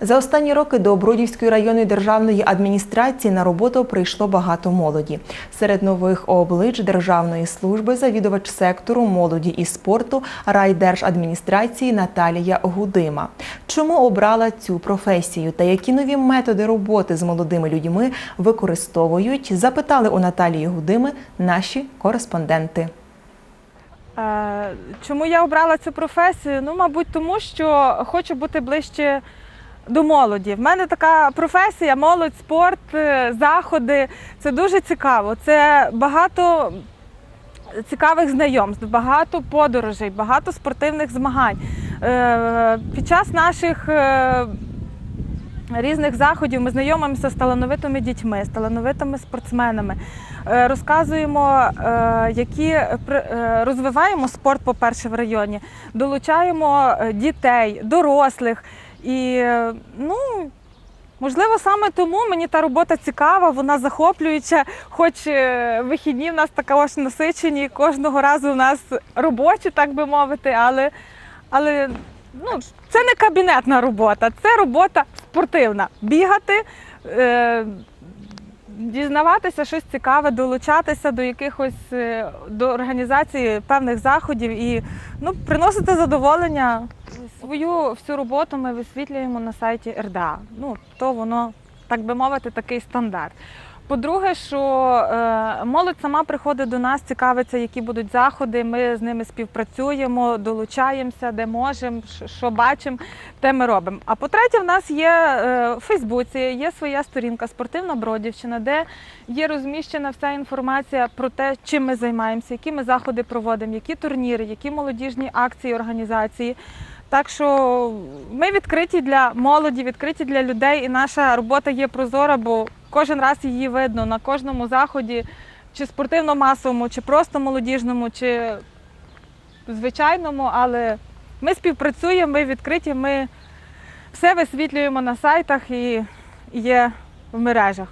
За останні роки до Бродівської районної державної адміністрації на роботу прийшло багато молоді. Серед нових облич державної служби завідувач сектору молоді і спорту райдержадміністрації Наталія Гудима. Чому обрала цю професію та які нові методи роботи з молодими людьми використовують? Запитали у Наталії Гудими наші кореспонденти. Е, Чому я обрала цю професію? Ну, мабуть, тому що хочу бути ближче до молоді. В мене така професія, молодь, спорт, е, заходи. Це дуже цікаво. Це багато цікавих знайомств, багато подорожей, багато спортивних змагань. Е, Під час наших е, різних заходів ми знайомимося з талановитими дітьми, з талановитими спортсменами. Розказуємо, які розвиваємо спорт, по-перше, в районі, долучаємо дітей, дорослих. І ну, можливо, саме тому мені та робота цікава, вона захоплююча, хоч е, вихідні в нас також насичені, кожного разу у нас робочі, так би мовити, але, але ну, це не кабінетна робота, це робота спортивна. Бігати, е, дізнаватися щось цікаве, долучатися до якихось е, до організації певних заходів і ну, приносити задоволення. Свою всю роботу ми висвітлюємо на сайті РДА. Ну, то воно, так би мовити, такий стандарт. По-друге, що е, молодь сама приходить до нас, цікавиться, які будуть заходи. Ми з ними співпрацюємо, долучаємося, де можемо, що- бачимо, те ми робимо. А по-третє, в нас є е, в Фейсбуці, є своя сторінка Спортивна Бродівщина, де є розміщена вся інформація про те, чим ми займаємося, які ми заходи проводимо, які турніри, які молодіжні акції організації. Так що ми відкриті для молоді, відкриті для людей, і наша робота є прозора, бо кожен раз її видно на кожному заході, чи спортивно-масовому, чи просто молодіжному, чи звичайному, але ми співпрацюємо, ми відкриті, ми все висвітлюємо на сайтах і є в мережах.